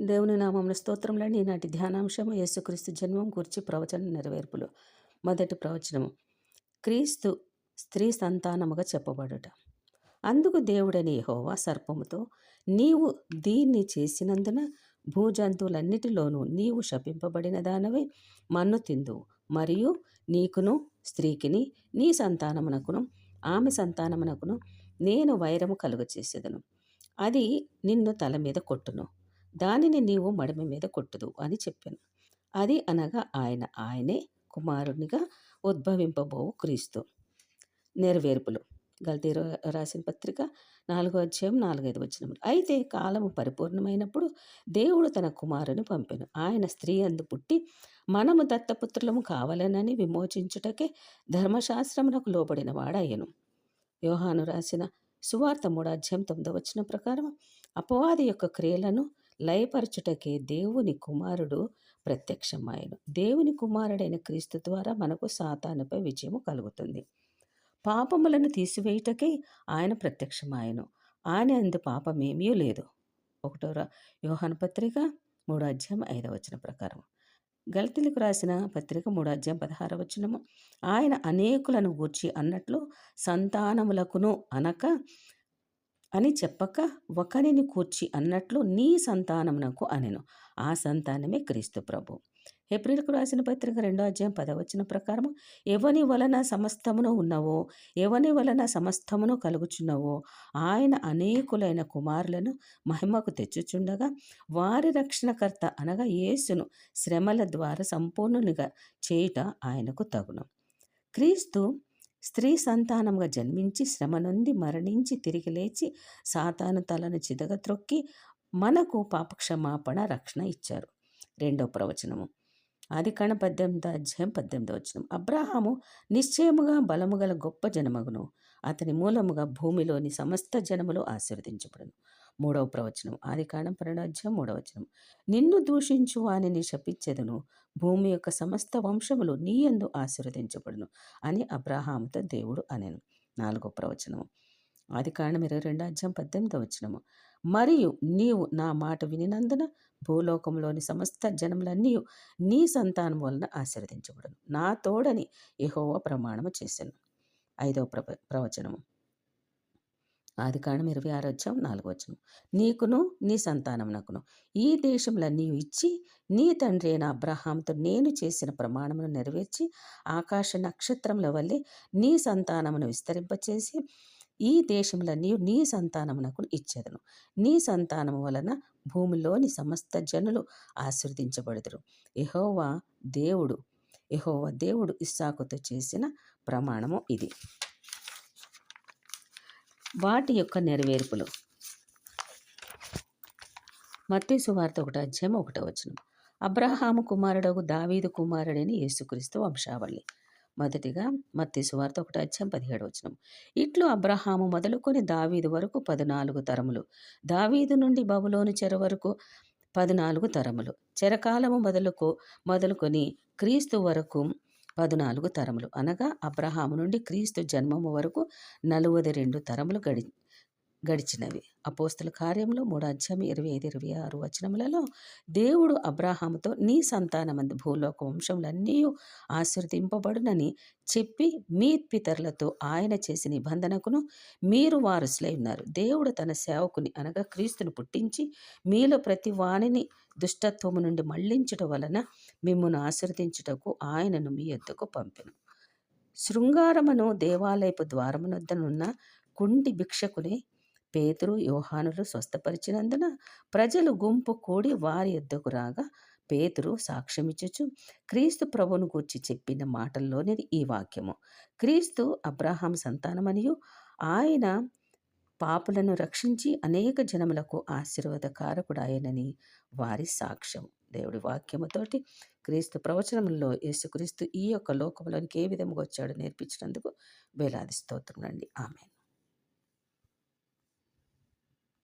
దేవుని నామమున స్తోత్రములండి. ఈనాటి ధ్యానాంశము యేసుక్రీస్తు జన్మం గురించి ప్రవచన నెరవేర్పులు. మొదటి ప్రవచనము. క్రీస్తు స్త్రీ సంతానముగా చెప్పబడుట. అందుకు దేవుడని హోవా సర్పముతో నీవు దీన్ని చేసినందున భూజంతువులన్నిటిలోనూ నీవు శపింపబడిన దానవే మన్ను తిందువు. మరియు నీకును స్త్రీకిని నీ సంతానమునకును ఆమె సంతానమునకును నేను వైరము కలుగచేసేదను. అది నిన్ను తల మీద కొట్టును. దానిని నీవు మడమ మీద కొట్టుదు అని చెప్పాను. అది అనగా ఆయన ఆయనే కుమారునిగా ఉద్భవింపబోవు క్రీస్తు. నెరవేర్పులు. గల్తీ రాసిన పత్రిక నాలుగో అధ్యాయం నాలుగైదు వచ్చినప్పుడు అయితే కాలము పరిపూర్ణమైనప్పుడు దేవుడు తన కుమారుని పంపెను. ఆయన స్త్రీ అందు పుట్టి మనము దత్తపుత్రులము కావాలనని విమోచించుటకే ధర్మశాస్త్రమునకు లోబడిన వాడయ్యను. యోహాను రాసిన సువార్త మూడు అధ్యాయం తొమ్మిదో వచ్చిన ప్రకారం అపవాది యొక్క క్రియలను లయపరచుటకే దేవుని కుమారుడు ప్రత్యక్షమాయను. దేవుని కుమారుడైన క్రీస్తు ద్వారా మనకు సాతానుపై విజయము కలుగుతుంది. పాపములను తీసివేయుటకై ఆయన ప్రత్యక్షమాయను. ఆయన అందు పాపమేమీ లేదు. ఒకటో రా యోహాను పత్రిక మూడో అధ్యాయం ఐదవ వచన ప్రకారం. గల్తీలకు రాసిన పత్రిక మూడో అధ్యాయం పదహార వచనము. ఆయన అనేకులను గూర్చి అన్నట్లు సంతానములకును అనక అని చెప్పక ఒకరిని కూర్చి అన్నట్లు నీ సంతానమునకు అనెను. ఆ సంతానమే క్రీస్తు ప్రభు. ఏప్రిల్కు రాసిన పత్రిక రెండో అధ్యాయం పదవచన ప్రకారము ఎవని వలన సమస్తమును ఉన్నవో ఎవని వలన సమస్తమును కలుగుచున్నవో ఆయన అనేకులైన కుమారులను మహిమకు తెచ్చుచుండగా వారి రక్షణకర్త అనగా యేసును శ్రమల ద్వారా సంపూర్ణునిగా చేయుట ఆయనకు తగును. క్రీస్తు స్త్రీ సంతానంగా జన్మించి శ్రమ నుండి మరణించి తిరిగి లేచి సాతాను తలను చిదగత్రొక్కి మనకు పాపక్షమాపణ రక్షణ ఇచ్చారు. రెండో ప్రవచనము. ఆది కణ పద్దెనిమిది అధ్యాయం పద్దెనిమిది వచనం. అబ్రాహాము నిశ్చయముగా బలము గల గొప్ప జనమగును. అతని మూలముగా భూమిలోని సమస్త జనములు ఆశీర్వదించబడును. మూడవ ప్రవచనం. ఆది కాండం పన్నెండు మూడవ వచనం. నిన్ను దూషించు వానిని శపించెదను. భూమి యొక్క సమస్త వంశములు నీ ఎందు ఆశీర్వదించబడును అని అబ్రాహాముతో దేవుడు అనెను. నాలుగో ప్రవచనము. ఆది కాండం ఇరవై రెండు అధ్యాయం పద్దెనిమిదవ వచనము. మరియు నీవు నా మాట వినినందున భూలోకంలోని సమస్త జనములన్నీ నీ సంతానం వలన ఆశీర్వదించబడను. నా తోడని యహోవ ప్రమాణము చేశాను ఐదవ ప్ర ప్రవచనము. ఆదికాండం ఇరవై ఆరు వచ్చాం నాలుగు వచ్చం నీకును నీ సంతానమునకును ఈ దేశంలో నీవు ఇచ్చి నీ తండ్రి అయిన అబ్రహాంతో నేను చేసిన ప్రమాణమును నెరవేర్చి ఆకాశ నక్షత్రముల వల్లే నీ సంతానమును విస్తరింపచేసి ఈ దేశంలో నీవు నీ సంతానమునకు ఇచ్చేదను. నీ సంతానము వలన భూమిలోని సమస్త జనులు ఆశీర్వదించబడుదురు. యహోవా దేవుడు యహోవా దేవుడు ఇస్సాకుతో చేసిన ప్రమాణము ఇది. వాటి యొక్క నెరవేర్పులు. మత్తి సువార్త ఒకటి అధ్యాయం ఒకటో వచనం. అబ్రహాము కుమారుడగు దావీదు కుమారుడని యేసుక్రీస్తు వంశావళి. మొదటిగా మత్తి సువార్త ఒకటి అధ్యాయం పదిహేడు వచనం. ఇట్లు అబ్రహాము మొదలుకొని దావీదు వరకు పద్నాలుగు తరములు. దావీదు నుండి బబులోను చెర వరకు పద్నాలుగు తరములు. చెరకాలము మొదలుకు మొదలుకొని క్రీస్తు వరకు పద్నాలుగు తరములు అనగా అబ్రహాము నుండి క్రీస్తు జన్మము వరకు నలువది రెండు తరములు గడి గడిచినవి. అపోస్తుల కార్యంలో మూడు అధ్యాయం ఇరవై ఐదు ఇరవై ఆరు వచనములలో దేవుడు అబ్రాహాముతో నీ సంతానమందు భూలోక వంశములన్నీ ఆశీర్దింపబడునని చెప్పి మీ పితరులతో ఆయన చేసిన నిబంధనకును మీరు వారసులై ఉన్నారు. దేవుడు తన సేవకుని అనగా క్రీస్తును పుట్టించి మీలో ప్రతి వాణిని దుష్టత్వము నుండి మళ్ళించడం వలన మిమ్మను ఆశీర్దించుటకు ఆయనను మీ యొద్దకు పంపెను. శృంగారమును దేవాలయపు ద్వారమునొద్దనున్న కుండి భిక్షకుని పేతురు యోహానులు స్వస్థపరిచినందున ప్రజలు గుంపు కూడి వారి యొద్దకు రాగా పేతురు సాక్ష్యమిచ్చుచు క్రీస్తు ప్రభును గూర్చి చెప్పిన మాటల్లోనిది ఈ వాక్యము. క్రీస్తు అబ్రహాం సంతానమనియు ఆయన పాపులను రక్షించి అనేక జనములకు ఆశీర్వాదకారకుడాయనని వారి సాక్ష్యం దేవుడి వాక్యముతోటి క్రీస్తు ప్రవచనంలో యేసుక్రీస్తు ఈ యొక్క లోకంలోనికి ఏ విధముగా వచ్చాడో నేర్పించినందుకు వేలాది స్తోత్రం అండి ఆమె